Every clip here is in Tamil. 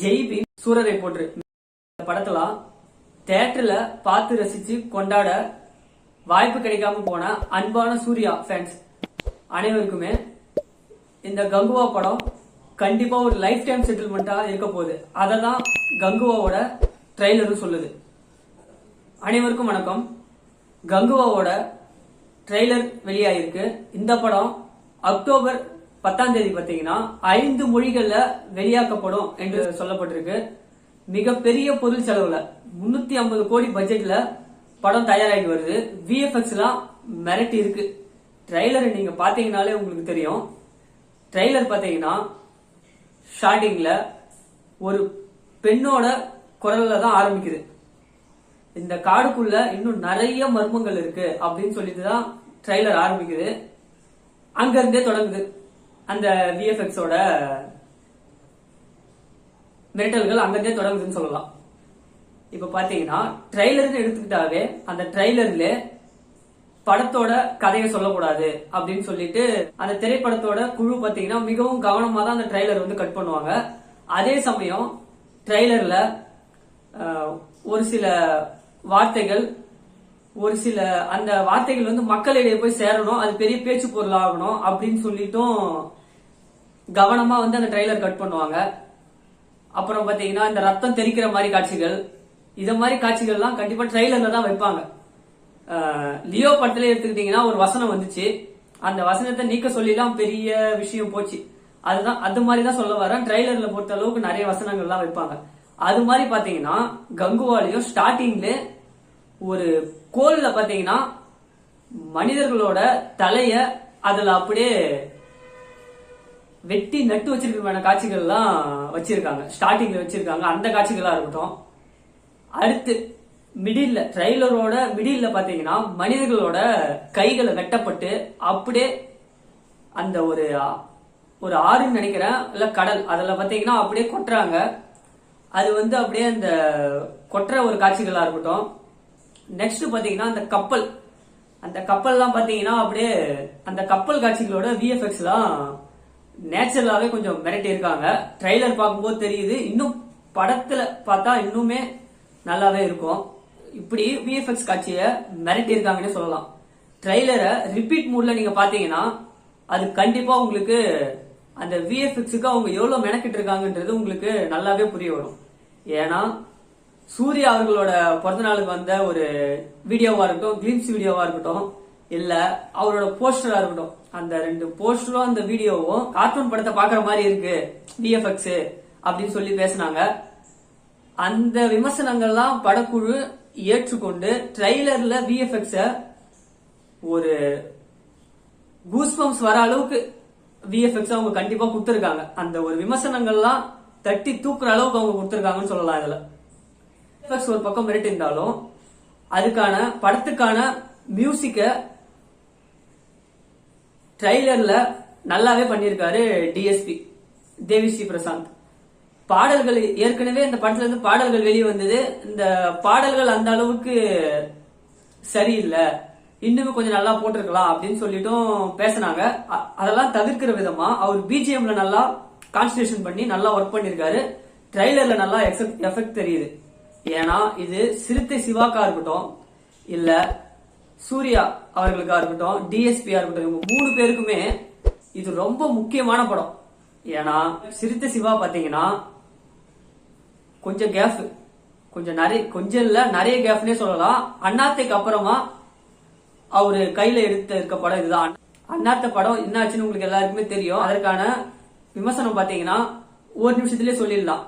ஜெய்பி சூரரை போன்று. இந்த படத்தெல்லாம் தேட்டர்ல பார்த்து ரசிச்சு கொண்டாட வாய்ப்பு கிடைக்காம போன அன்பான சூர்யா ஃபேன்ஸ் அனைவருக்குமே இந்த கங்குவா படம் கண்டிப்பா ஒரு லைஃப் டைம் செட்டில்மெண்டா இருக்க போகுது. அததான் கங்குவாவோட ட்ரெய்லரும் சொல்லுது. அனைவருக்கும் வணக்கம். கங்குவாவோட ட்ரெய்லர் வெளியாயிருக்கு. இந்த படம் அக்டோபர் பத்தாம் தேதி பாத்தீங்கன்னா ஐந்து மொழிகள்ல வெளியாக்கப்படும் என்று சொல்லப்பட்டிருக்கு. மிகப்பெரிய பொருள் செலவுல முன்னூத்தி ஐம்பது கோடி பட்ஜெட்ல படம் தயாராகி வருது. விஎஃப்எக்ஸ் எல்லாம் மிரட்டி இருக்கு. ட்ரெய்லர் நீங்க பாத்தீங்கன்னாலே உங்களுக்கு தெரியும். ட்ரெய்லர் பாத்தீங்கன்னா ஸ்டார்டிங்ல ஒரு பெண்ணோட குரல்ல தான் ஆரம்பிக்குது. இந்த காடுக்குள்ள இன்னும் நிறைய மர்மங்கள் இருக்கு அப்படின்னு சொல்லிட்டு தான் ட்ரெய்லர் ஆரம்பிக்குது. அங்க இருந்தே தொடங்குது. அந்த விஎஃப்எக்ஸோட மிரட்டல்கள் அங்கிருந்தே தொடங்குதுன்னு சொல்லலாம். இப்ப பாத்தீங்கன்னா ட்ரெய்லர்னு எடுத்துக்கிட்டாவே அந்த ட்ரெய்லர்ல படத்தோட கதையை சொல்லக்கூடாது அப்படின்னு சொல்லிட்டு அந்த திரைப்படத்தோட குழு பாத்தீங்கன்னா மிகவும் கவனமா தான் அந்த ட்ரெய்லர் வந்து கட் பண்ணுவாங்க. அதே சமயம் ட்ரெய்லர்ல ஒரு சில வார்த்தைகள் ஒரு சில அந்த வார்த்தைகள் வந்து மக்களிடையே போய் சேரணும் அது பெரிய பேச்சு பொருள் ஆகணும் அப்படின்னு சொல்லிட்டும் கவனமா வந்து அந்த ட்ரெய்லர் கட் பண்ணுவாங்க. அப்புறம் பாத்தீங்கன்னா இந்த ரத்தம் தெரிக்கிற மாதிரி காட்சிகள் இத மாதிரி காட்சிகள்லாம் கண்டிப்பா ட்ரெய்லர்ல தான் வைப்பாங்க. லியோ படத்துல எடுத்துக்கிட்டீங்கன்னா ஒரு வசனம் வந்துச்சு. அந்த வசனத்தை நீக்க சொல்லிலாம் பெரிய விஷயம் போச்சு. அதுதான் அது மாதிரி தான் சொல்ல வரேன். ட்ரெய்லர்ல பொறுத்த அளவுக்கு நிறைய வசனங்கள்லாம் வைப்பாங்க. அது மாதிரி பாத்தீங்கன்னா கங்குவாலையும் ஸ்டார்டிங்ல ஒரு கோல்ல பாத்தீங்கன்னா மனிதர்களோட தலைய அதுல அப்படியே வெட்டி நட்டு வச்சிருக்கிற காட்சிகள்லாம் வச்சிருக்காங்க. ஸ்டார்டிங்ல வச்சிருக்காங்க. அந்த காட்சிகளா இருக்கட்டும். அடுத்து மிடில்ல ட்ரெய்லரோட மிடில்ல பாத்தீங்கன்னா மனிதர்களோட கைகளை வெட்டப்பட்டு அப்படியே அந்த ஒரு ஒரு ஆறுன்னு நினைக்கிறேன். இல்ல கடல். அதுல பாத்தீங்கன்னா அப்படியே கொட்டுறாங்க. அது வந்து அப்படியே அந்த கொட்டுற ஒரு காட்சிகளா இருக்கட்டும். நெக்ஸ்ட் பாத்தீங்கன்னா அந்த கப்பல். அந்த கப்பல்லாம் பாத்தீங்கன்னா அப்படியே அந்த கப்பல் காட்சிகளோட விஎஃப்எக்ஸ் எல்லாம் நேச்சுரலாவே கொஞ்சம் மிரட்டி இருக்காங்க. ட்ரைலர் பார்க்கும்போது தெரியுது. இன்னும் படத்துல பார்த்தா இன்னுமே நல்லாவே இருக்கும். இப்படி விஎஃப்எக்ஸ் காட்சியை மிரட்டி இருக்காங்கன்னு சொல்லலாம். ட்ரெய்லரை ரிப்பீட் மூட்ல நீங்க பாத்தீங்கன்னா அது கண்டிப்பா உங்களுக்கு அந்த விஎஃப்எக்ஸுக்கு அவங்க எவ்வளவு மெனக்கிட்டு இருக்காங்கன்றது உங்களுக்கு நல்லாவே புரிய வரும். ஏன்னா சூர்யா அவர்களோட பிறந்த நாளுக்கு வந்த ஒரு வீடியோவா இருக்கட்டும் கிளிம்ஸ் வீடியோவா இருக்கட்டும் இல்ல அவரோட போஸ்டரா இருக்கட்டும் அந்த ரெண்டு போஸ்டரும் அந்த வீடியோவும் கார்ட்டூன் படத்தை பாக்குற மாதிரி இருக்கு விஎஃப்எக்ஸ் அப்படின்னு சொல்லி பேசினாங்க. அந்த விமர்சனங்கள்லாம் படக்குழு ஏற்றுக்கொண்டு ட்ரெய்லர்ல விஎஃப்எக்ஸ ஒரு கூஸ்பம்ஸ் வர அளவுக்கு விஎஃப்எக்ஸ் அவங்க கண்டிப்பா கொடுத்துருக்காங்க. அந்த ஒரு விமர்சனங்கள்லாம் தட்டி தூக்குற அளவுக்கு அவங்க கொடுத்துருக்காங்கன்னு சொல்லலாம் இதுல. VFX ஒரு பக்கம் மிரட்டி இருந்தாலும் அதுக்கான படத்துக்கான மியூசிக்க ட்ரைலர்ல நல்லாவே பண்ணியிருக்காரு டிஎஸ்பி தேவிஸ்ரீ பிரசாந்த். பாடல்கள் ஏற்கனவே இந்த படத்துல இருந்து பாடல்கள் வெளியே வந்தது. இந்த பாடல்கள் அந்த அளவுக்கு சரியில்லை. இன்னுமே கொஞ்சம் நல்லா போட்டிருக்கலாம் அப்படின்னு சொல்லிட்டும் பேசினாங்க. அ- அதெல்லாம் தவிர்க்கிற விதமா அவர் பிஜிஎம்ல நல்லா கான்சன்ட்ரேஷன் பண்ணி நல்லா ஒர்க் பண்ணிருக்காரு ட்ரைலர்ல நல்லா எஃபெக்ட் தெரியுது. ஏன்னா இது சிறுத்தை சிவாக்கா இருக்கட்டும் இல்ல சூர்யா அவர்களுக்கா இருக்கட்டும் டிஎஸ்பியா இருக்கட்டும் இவங்க மூணு பேருக்குமே இது ரொம்ப முக்கியமான படம். ஏன்னா சிறுத்தை சிவா பாத்தீங்கன்னா கொஞ்சம் கேஃப் கொஞ்சம் நிறைய கொஞ்சம் இல்ல நிறைய கேஃப்னே சொல்லலாம். அண்ணாத்தைக்கு அப்புறமா அவரு கையில எடுத்து இருக்க படம் இதுதான். அண்ணாத்த படம் என்னாச்சுன்னு உங்களுக்கு எல்லாருக்குமே தெரியும். அதற்கான விமர்சனம் பாத்தீங்கன்னா ஒரு நிமிஷத்துலயே சொல்லிடலாம்.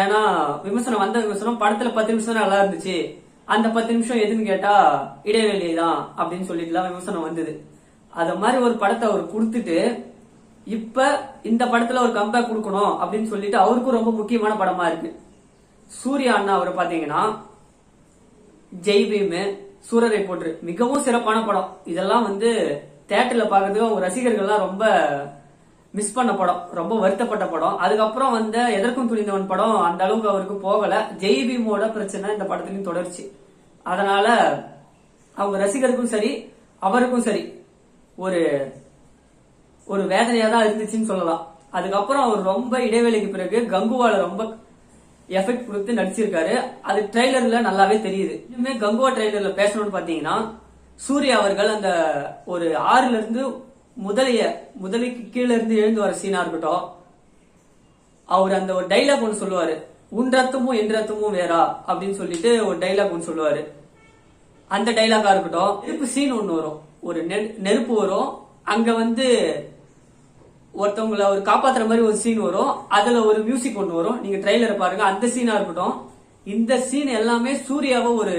ஏன்னா விமர்சனம் வந்த விமர்சனம் படத்துல பத்து நிமிஷம் தான் நல்லா இருந்துச்சு. அந்த பத்து நிமிஷம் எதுன்னு கேட்டா இடைவெளி தான் அப்படின்னு சொல்லிட்டுலாம் விமர்சனம் வந்தது. அத மாதிரி ஒரு படத்தை அவர் கொடுத்துட்டு இப்ப இந்த படத்துல ஒரு கம்பேக் கொடுக்கணும் அப்படின்னு சொல்லிட்டு அவருக்கும் ரொம்ப முக்கியமான படமா இருக்கு. சூர்யா அண்ணா அவரை பாத்தீங்கன்னா ஜெய் பீம் சூரரை போற்று மிகவும் சிறப்பான படம். இதெல்லாம் வந்து தேட்டர்ல பாக்குறதுக்கு அவங்க ரசிகர்கள்லாம் ரொம்ப மிஸ் பண்ண படம் ரொம்ப வருத்தப்பட்ட படம். அதுக்கப்புறம் வந்த எதற்கும் துணிந்தவன் படம் அந்த அளவுக்கு அவருக்கு போகல. ஜெய்பீமோட பிரச்சனை இந்த படத்திலையும் தொடர்ச்சி. அதனால அவங்க ரசிகருக்கும் சரி அவருக்கும் சரி ஒரு ஒரு வேதனையா தான் இருந்துச்சுன்னு சொல்லலாம். அதுக்கப்புறம் அவர் ரொம்ப இடைவெளிக்கு பிறகு கங்குவால ரொம்ப எஃபெக்ட் கொடுத்து நடிச்சிருக்காரு. அது ட்ரெய்லர்ல நல்லாவே தெரியுது. இன்னுமே கங்குவா ட்ரெய்லர்ல பேசணும்னு பாத்தீங்கன்னா சூர்யா அவர்கள் அந்த ஒரு ஆறுல இருந்து முதலைய முதலைக்கு கீழே இருந்து எழுந்து வர சீனா இருக்கட்டும் அவர் அந்த ஒரு டைலாக் ஒன்று சொல்லுவாரு. உன் ரத்தமும் என் ரத்தமும் வேறா? அப்படின்னு சொல்லிட்டு ஒரு டைலாக் ஒன்று சொல்லுவாரு. அந்த டைலாகா இருக்கட்டும் நெருப்பு சீன் ஒன்று வரும். ஒரு நெருப்பு வரும். அங்க வந்து ஒருத்தவங்கள ஒரு காப்பாத்துற மாதிரி ஒரு சீன் வரும். அதுல ஒரு மியூசிக் ஒன்று வரும். நீங்க ட்ரெய்லரை பாருங்க. அந்த சீனா இருக்கட்டும். இந்த சீன் எல்லாமே சூர்யாவை ஒரு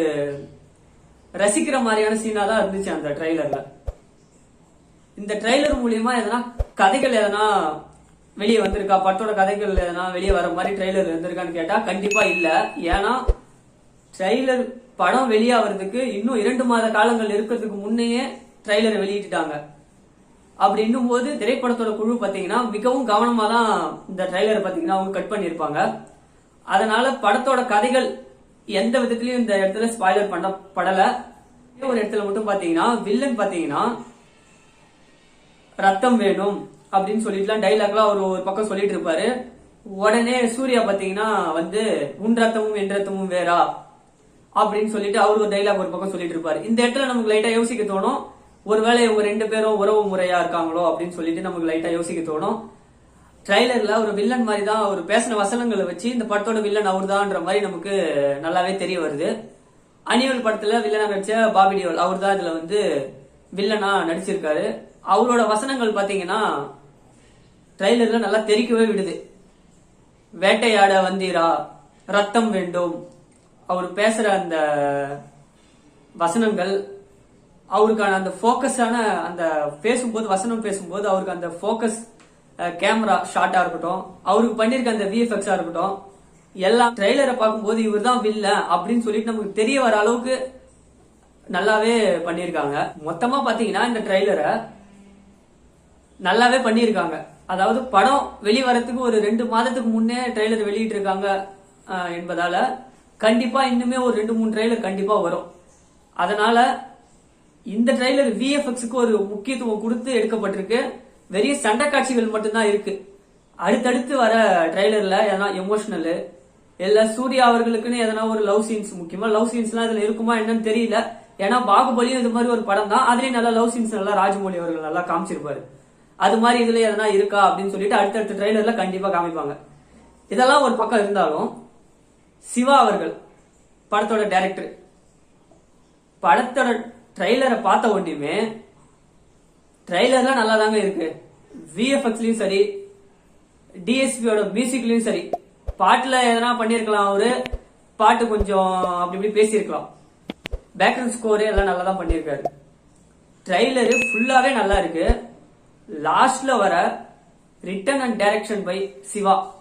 ரசிக்கிற மாதிரியான சீனா தான் இருந்துச்சு அந்த ட்ரெய்லர்ல இந்த ட்ரெய்லர் மூலியமா எதனா கதைகள் எதனா வெளியே வந்திருக்கா? படத்தோட கதைகள் எதனா வெளியே வர மாதிரி ட்ரெய்லர் வந்திருக்கான்னு கேட்டா கண்டிப்பா இல்ல. ஏன்னா ட்ரெய்லர் படம் வெளியாகிறதுக்கு இன்னும் இரண்டு மாத காலங்கள் இருக்கிறதுக்கு முன்னையே ட்ரெய்லரை வெளியிட்டுட்டாங்க. அப்படி இன்னும் போது திரைப்படத்தோட குழு பாத்தீங்கன்னா மிகவும் கவனமா தான் இந்த ட்ரெய்லரை பாத்தீங்கன்னா அவங்க கட் பண்ணியிருப்பாங்க. அதனால படத்தோட கதைகள் எந்த விதத்திலயும் இந்த இடத்துல ஸ்பாய்லர் பண்ணப்படல. படலை ஒரு இடத்துல மட்டும் பாத்தீங்கன்னா வில்லன் பாத்தீங்கன்னா ரத்தம் வேணும் அப்படின்னு சொல்லிட்டுலாம் டைலாக்லாம் அவர் ஒரு பக்கம் சொல்லிட்டு இருப்பாரு. உடனே சூர்யா பாத்தீங்கன்னா வந்து உன் ரத்தமும் என் ரத்தமும் வேறா? அப்படின்னு சொல்லிட்டு அவர் ஒரு டைலாக் ஒரு பக்கம் சொல்லிட்டு இருப்பாரு. இந்த இடத்துல நமக்கு லைட்டா யோசிக்க தோணும். ஒருவேளை இவங்க ரெண்டு பேரும் உறவு முறையா இருக்காங்களோ அப்படின்னு சொல்லிட்டு நமக்கு லைட்டா யோசிக்க தோணும். ட்ரைலர்ல ஒரு வில்லன் மாதிரி தான் ஒரு பேசின வசனங்களை வச்சு இந்த படத்தோட வில்லன் அவர்தான்ற மாதிரி நமக்கு நல்லாவே தெரிய வருது. அனிவல் படத்துல வில்லனா நடிச்ச பாபி டியோல் அவர் தான் இதுல வந்து வில்லனா நடிச்சிருக்காரு. அவரோட வசனங்கள் பாத்தீங்கன்னா ட்ரைலர்ல நல்லா தெரிக்கவே விடுது. வேட்டையாட வந்தீரா? ரத்தம் வேண்டும். அவர் பேசுற அந்த வசனங்கள் அவருக்கான அந்த ஃபோக்கஸான அந்த பேசும்போது வசனம் பேசும்போது அவருக்கு அந்த ஃபோக்கஸ் கேமரா ஷார்ட்டா இருக்கட்டும் அவருக்கு பண்ணிருக்க அந்த விஎஃப்எக்ஸா இருக்கட்டும் எல்லாம் ட்ரெய்லரை பார்க்கும்போது இவர் தான் வில்ல அப்படின்னு சொல்லிட்டு நமக்கு தெரிய வர அளவுக்கு நல்லாவே பண்ணியிருக்காங்க மொத்தமா பாத்தீங்கன்னா இந்த ட்ரெய்லரை நல்லாவே பண்ணியிருக்காங்க. அதாவது படம் வெளிவரத்துக்கு ஒரு ரெண்டு மாதத்துக்கு முன்னே ட்ரெய்லர் வெளியிட்டு இருக்காங்க என்பதால கண்டிப்பா இன்னுமே ஒரு ரெண்டு மூணு ட்ரெய்லர் கண்டிப்பா வரும். அதனால இந்த ட்ரெய்லர் விஎஃப்எக்ஸுக்கு ஒரு முக்கியத்துவம் கொடுத்து எடுக்கப்பட்டிருக்கு. வெறிய சண்டை காட்சிகள் மட்டும்தான் இருக்கு. அடுத்தடுத்து வர ட்ரெய்லர்ல எதனா எமோஷனல் இல்ல சூர்யா அவர்களுக்குன்னு எதனா ஒரு லவ் சீன்ஸ் முக்கியமா லவ் சீன்ஸ்லாம் இதுல இருக்குமா என்னன்னு தெரியல. ஏன்னா பாகுபலியும் இது மாதிரி ஒரு படம் தான் அதுலயும் நல்லா லவ் சீன்ஸ் நல்லா ராஜமௌழி அவர்கள் நல்லா காமிச்சிருப்பாரு. அது மாதிரி இதுல எதனா இருக்கா அப்படின்னு சொல்லிட்டு அடுத்தடுத்த ட்ரெய்லர்ல கண்டிப்பா காமிப்பாங்க. இதெல்லாம் ஒரு பக்கம் இருந்தாலும் சிவா அவர்கள் படத்தோட டைரக்டர் படத்தோட ட்ரெய்லரை பார்த்த உடனேயுமே ட்ரெய்லர்லாம் நல்லா தாங்க இருக்கு. விஎஃப்எக்ஸ்லயும் சரி டிஎஸ்பியோட மியூசிக்லயும் சரி பாட்டுல எதனா பண்ணிருக்கலாம் அவரு பாட்டு கொஞ்சம் அப்படி இப்படி பேசியிருக்கலாம். பேக்ரவுண்ட் ஸ்கோரு எல்லாம் நல்லா தான் பண்ணியிருக்காரு. ட்ரெய்லரு ஃபுல்லாவே நல்லா இருக்கு. லாஸ்ட்ல வர written and direction by Siva.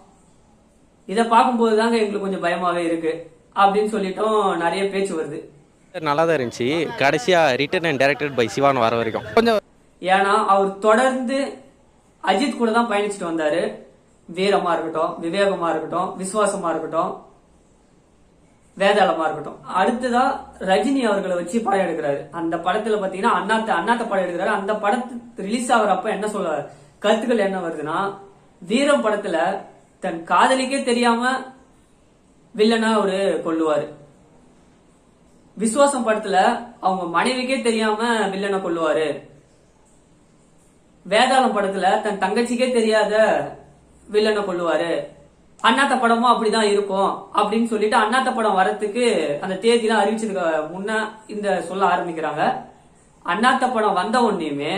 இத பார்க்கும்போது தாங்க எங்களுக்கு கொஞ்சம் பயமாவே இருக்கு. அப்படின்னு சொல்லிட்டும் நிறைய பேச்சு வருது. நல்லா தான் இருந்துச்சு. கடைசியா written and directed by Sivan வர வரைக்கும். கொஞ்சம் ஏன்னா அவர் தொடர்ந்து அஜித் கூட தான் பயணிச்சுட்டு வந்தாரு. வீரமா இருக்கட்டும் விவேகமா இருக்கட்டும் விசுவாசமா இருக்கட்டும். வேதாளமா இருக்கட்டும். அடுத்ததா ரஜினி அவர்களை வச்சு படம் எடுக்கிறாரு. அந்த படத்துல பாத்தீங்கன்னா அண்ணாத்த அண்ணாத்த படம் எடுக்கிறாரு. அந்த படத்து ரிலீஸ் ஆகுறப்ப என்ன சொல்ல கருத்துக்கள் என்ன வருதுன்னா வீரம் படத்துல தன் காதலிக்கே தெரியாம வில்லனா அவரு கொல்லுவாரு. விசுவாசம் படத்துல அவங்க மனைவிக்கே தெரியாம வில்லனை கொல்லுவாரு. வேதாளம் படத்துல தன் தங்கச்சிக்கே தெரியாத வில்லனை கொள்ளுவாரு அண்ணாத்த படமும் அப்படிதான் இருக்கும் அப்படின்னு சொல்லிட்டு அண்ணாத்த படம் வரத்துக்கு அந்த தேதியெல்லாம் அறிவிச்சதுக்கு முன்ன இந்த சொல்ல ஆரம்பிக்கிறாங்க. அண்ணாத்த படம் வந்த உடனேயுமே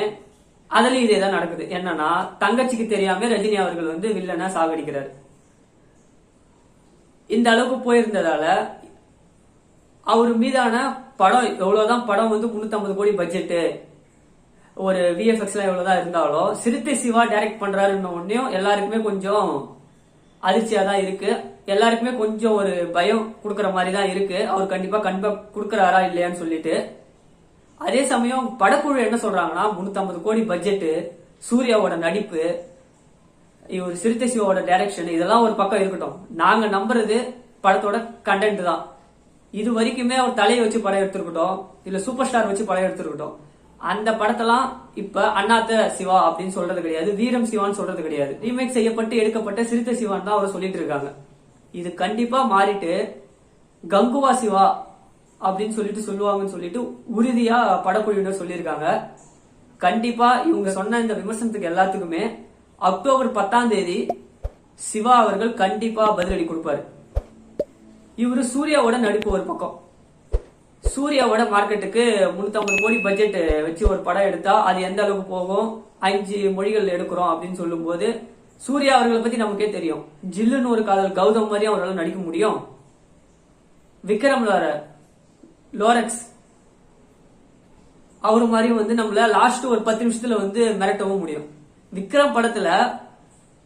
அதுலயும் இதே தான் நடக்குது. என்னன்னா தங்கச்சிக்கு தெரியாம ரஜினி அவர்கள் வந்து வில்லனை சாகடிக்கிறார். இந்த அளவுக்கு போயிருந்ததால அவர் மீதான படம் எவ்வளவுதான் படம் வந்து 350 கோடி பட்ஜெட்டு ஒரு விஎஃப்எக்ஸ்ல எவ்வளவுதான் இருந்தாலும் சிறுத்தை சிவா டைரக்ட் பண்றாருன்னு உடனே எல்லாருக்குமே கொஞ்சம் அதிர்ச்சியா தான் இருக்கு. எல்லாருக்குமே கொஞ்சம் ஒரு பயம் கொடுக்கற மாதிரி தான் இருக்கு. அவர் கண்டிப்பா கன்ஃபார்ம் கொடுக்கறாரா இல்லையான்னு சொல்லிட்டு. அதே சமயம் படக்குழு என்ன சொல்றாங்கன்னா 350 கோடி பட்ஜெட் சூர்யாவோட நடிப்பு இவர் சிறுத்தை சிவாவோட டைரக்ஷன் இதெல்லாம் ஒரு பக்கம் இருக்கட்டும். நாங்க நம்புறது படத்தோட கண்டென்ட் தான். இது வரைக்குமே அவர் தலையை வச்சு படம் எடுத்திருக்கட்டும் இல்ல சூப்பர் ஸ்டார் வச்சு படம் எடுத்திருக்கட்டும். அந்த படத்தெல்லாம் இப்ப அண்ணாத்த சிவா அப்படின்னு சொல்றது கிடையாது. வீரம் சிவான்னு சொல்றது கிடையாது. ரீமேக் செய்யப்பட்டு எடுக்கப்பட்ட சிறுத்தை சிவான் தான் அவர் சொல்லிட்டு இருக்காங்க. இது கண்டிப்பா மாறிட்டு கங்குவா சிவா அப்படின்னு சொல்லிட்டு சொல்லுவாங்கன்னு சொல்லிட்டு உறுதியா படக்குழுவினர் சொல்லியிருக்காங்க. கண்டிப்பா இவங்க சொன்ன இந்த விமர்சனத்துக்கு எல்லாத்துக்குமே அக்டோபர் பத்தாம் தேதி சிவா அவர்கள் கண்டிப்பா பதிலடி கொடுப்பாரு. இவரு சூர்யாவோட நடிப்பு ஒரு பக்கம். சூர்யாவோட மார்க்கெட்டுக்கு 350 கோடி பட்ஜெட் வச்சு ஒரு படம் எடுத்தா அது எந்த அளவுக்கு போகும்? அஞ்சு மொழிகள் எடுக்கிறோம் அப்படின்னு சொல்லும்போது சூர்யா அவர்களை பத்தி நமக்கே தெரியும். ஜில்லுன்னு ஒரு காதல் கௌதம் மாதிரி அவரால் நடிக்க முடியும். விக்ரம் லார லோரக்ஸ் அவர் மாதிரி வந்து நம்மள லாஸ்ட் ஒரு பத்து நிமிஷத்துல வந்து மிரட்டவும் முடியும். விக்ரம் படத்துல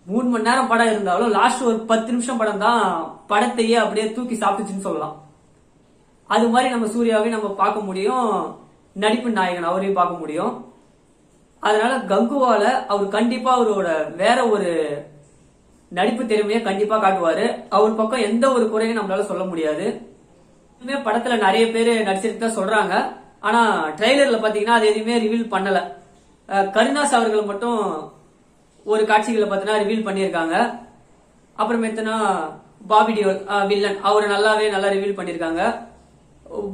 மூணு மணி நேரம் படம் இருந்தாலும் லாஸ்ட் ஒரு பத்து நிமிஷம் படம் தான் படத்தையே அப்படியே தூக்கி சாப்பிட்டுச்சுன்னு சொல்லலாம். அது மாதிரி நம்ம சூர்யாவை நம்ம பார்க்க முடியும். நடிப்பு நாயகன் அவரையும் பார்க்க முடியும். அதனால கங்குவால அவர் கண்டிப்பா அவரோட வேற ஒரு நடிப்பு திறமையை கண்டிப்பா காட்டுவாரு. அவர் பக்கம் எந்த ஒரு குறையும் நம்மளால சொல்ல முடியாது. இன்னுமே படத்துல நிறைய பேர் நடிச்சிருக்கா சொல்றாங்க. ஆனா ட்ரெய்லர்ல பாத்தீங்கன்னா அது எதுவுமே ரிவீல் பண்ணல. கருணாஸ் அவர்கள் மட்டும் ஒரு காட்சிகளை பார்த்தீங்கன்னா ரிவீல் பண்ணியிருக்காங்க. அப்புறமேட்டுனா பாபி டியோல் வில்லன் அவர் நல்லாவே நல்லா ரிவீல் பண்ணியிருக்காங்க.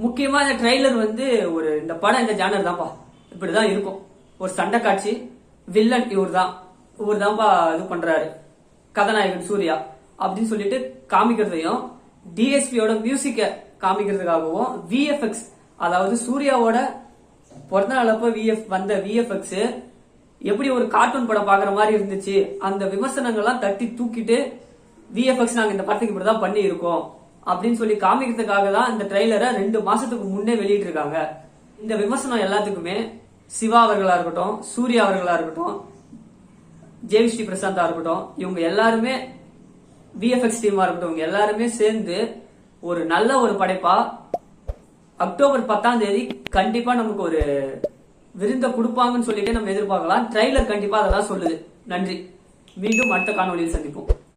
முக்கியமாக இந்த ட்ரெய்லர் வந்து ஒரு இந்த படம் இந்த ஜானர் தான்ப்பா. இப்படிதான் இருக்கும். ஒரு சண்டை காட்சி வில்லன் இவர் தான் இவர் தான்ப்பா இது பண்றாரு. கதாநாயகன் சூர்யா. அப்படின்னு சொல்லிட்டு காமிக்கிறதையும் டிஎஸ்பியோட மியூசிக்கை காமிக்கிறதுக்காகவும் விஎஃப்எக்ஸ் அதாவது சூர்யாவோட பிறந்த நாளப்ப விஎஃப் வந்த விஎஃப்எக்ஸ் எப்படி ஒரு கார்ட்டூன் படம் பாக்குற மாதிரி இருந்துச்சு அந்த விமர்சனங்கள்லாம் தட்டி தூக்கிட்டு விஎஃப்எக்ஸ் நாங்கள் இந்த படத்துக்கு இப்படிதான் பண்ணி இருக்கோம் அப்படின்னு சொல்லி காமிக்கிறதுக்காக தான் இந்த ட்ரெய்லரை ரெண்டு மாசத்துக்கு முன்னே வெளியிட்டு இருக்காங்க இந்த விமர்சனம் எல்லாத்துக்குமே சிவா அவர்களா இருக்கட்டும் சூர்யா அவர்களா இருக்கட்டும் ஜெயஸ்ரீ பிரசாந்தா இருக்கட்டும் இவங்க எல்லாருமே விஎஃப்எக்ஸ் டீமா இருக்கட்டும் இவங்க எல்லாருமே சேர்ந்து ஒரு நல்ல ஒரு படைப்பா அக்டோபர் பத்தாம் தேதி கண்டிப்பா நமக்கு ஒரு விருந்த கொடுப்பாங்கன்னு சொல்லிட்டு நம்ம எதிர்பார்க்கலாம். ட்ரைலர் கண்டிப்பா அதெல்லாம் சொல்லுது. நன்றி. மீண்டும் அடுத்த காணொலியில் சந்திப்போம்.